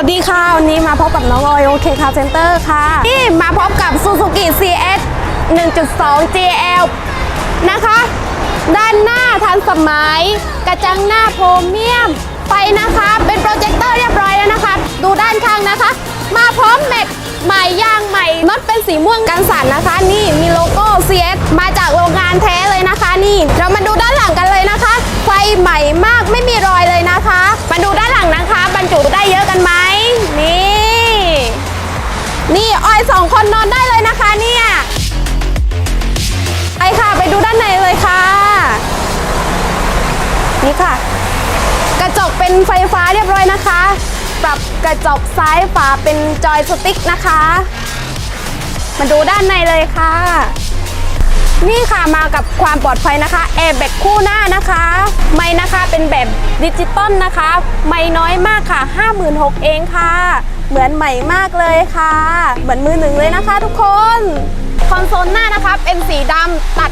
วัสดีค่ะ วันนี้มาพบกับน้องออยโอเคคาเซ็นเตอร์ค่ะ นี่มาพบกับ Suzuki CS 1.2 GL นะคะ ด้านหน้าทันสมัย กระจังหน้าโพรเมียมไฟนะคะ เป็นโปรเจคเตอร์เรียบร้อยแล้วนะคะ ดูด้านข้างนะคะ มาพร้อมแม็กใหม่ยางใหม่น็อตเป็นสีม่วงกันสั่นนะคะ นี่มีโลโก้ CS มาจากโรงงานแท้เลยนะคะ นี่ เรามาดูด้านหลังกันเลยนะคะ ไฟใหม่ ออยสองคนนอนได้เลยนะคะเนี่ยไปค่ะไปดูด้านในเลยค่ะ นี่ค่ะ กระจกเป็นไฟฟ้าเรียบร้อยนะคะ ปรับกระจกซ้ายฝาเป็นจอยสติ๊กนะคะ มาดูด้านในเลยค่ะ นี่ค่ะมากับความปลอดภัยนะคะแอร์แบกคู่หน้านะคะ ไม่นะคะเป็นแบบดิจิตอลนะคะ ไม่น้อยมากค่ะ 56,000เองค่ะ เหมือนใหม่มากเลยค่ะ เหมือนมือหนึ่งเลยนะคะทุกคน คอนโซลหน้านะคะเป็นสีดำตัด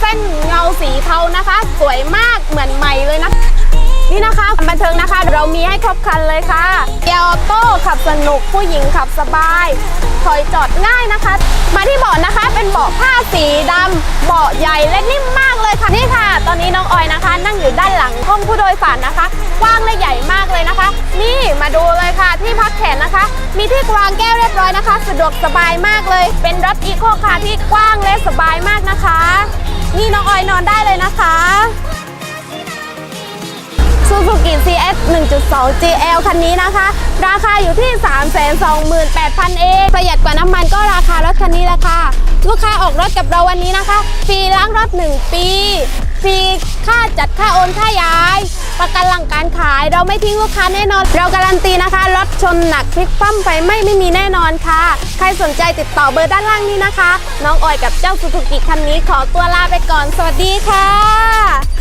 เส้นเงาสีเทานะคะ สวยมากเหมือนใหม่เลยนะนี่นะคะบันเทิงนะคะ เรามีให้ครบครันเลยค่ะเกียร์ออโต้ขับสนุกผู้หญิงขับสบาย ถอยจอดง่ายนะคะ มาที่เบาะนะคะ เป็นเบาะผ้าสีดำเบาะใหญ่และนิ่มมากเลยค่ะนี่ค่ะ ตอนนี้น้องออยนะคะ นั่งอยู่ด้านหลังห้องผู้โดยสารนะคะกว้างและใหญ่มาก ดูเลยค่ะ ที่พักแขนนะคะ มีที่วางแก้วเรียบร้อยนะคะ สะดวกสบายมากเลย เป็นรถอีโคคาร์ที่กว้างและสบายมากนะคะ นี่น้องออยนอนได้เลยนะคะ Suzuki CS 1.2 GL คันนี้นะคะ ราคาอยู่ที่ 328,000 เอง ประหยัดกว่าน้ำมันก็ราคารถคันนี้แหละค่ะ ลูกค้าออกรถกับเราวันนี้นะคะ ฟรีล้างรถ 1 ปี ฟรีค่าจัดค่าโอนค่าย้าย ประกันหลังการขายเราไม่ทิ้งลูกค้าแน่นอน เราการันตีนะคะรถชนหนักพลิกคว่ำไฟไหม่ไม่มีแน่นอนค่ะ ใครสนใจติดต่อเบอร์ด้านล่างนี้นะคะ น้องออยกับเจ้าสุสุกิคันนี้ขอตัวลาไปก่อน สวัสดีค่ะ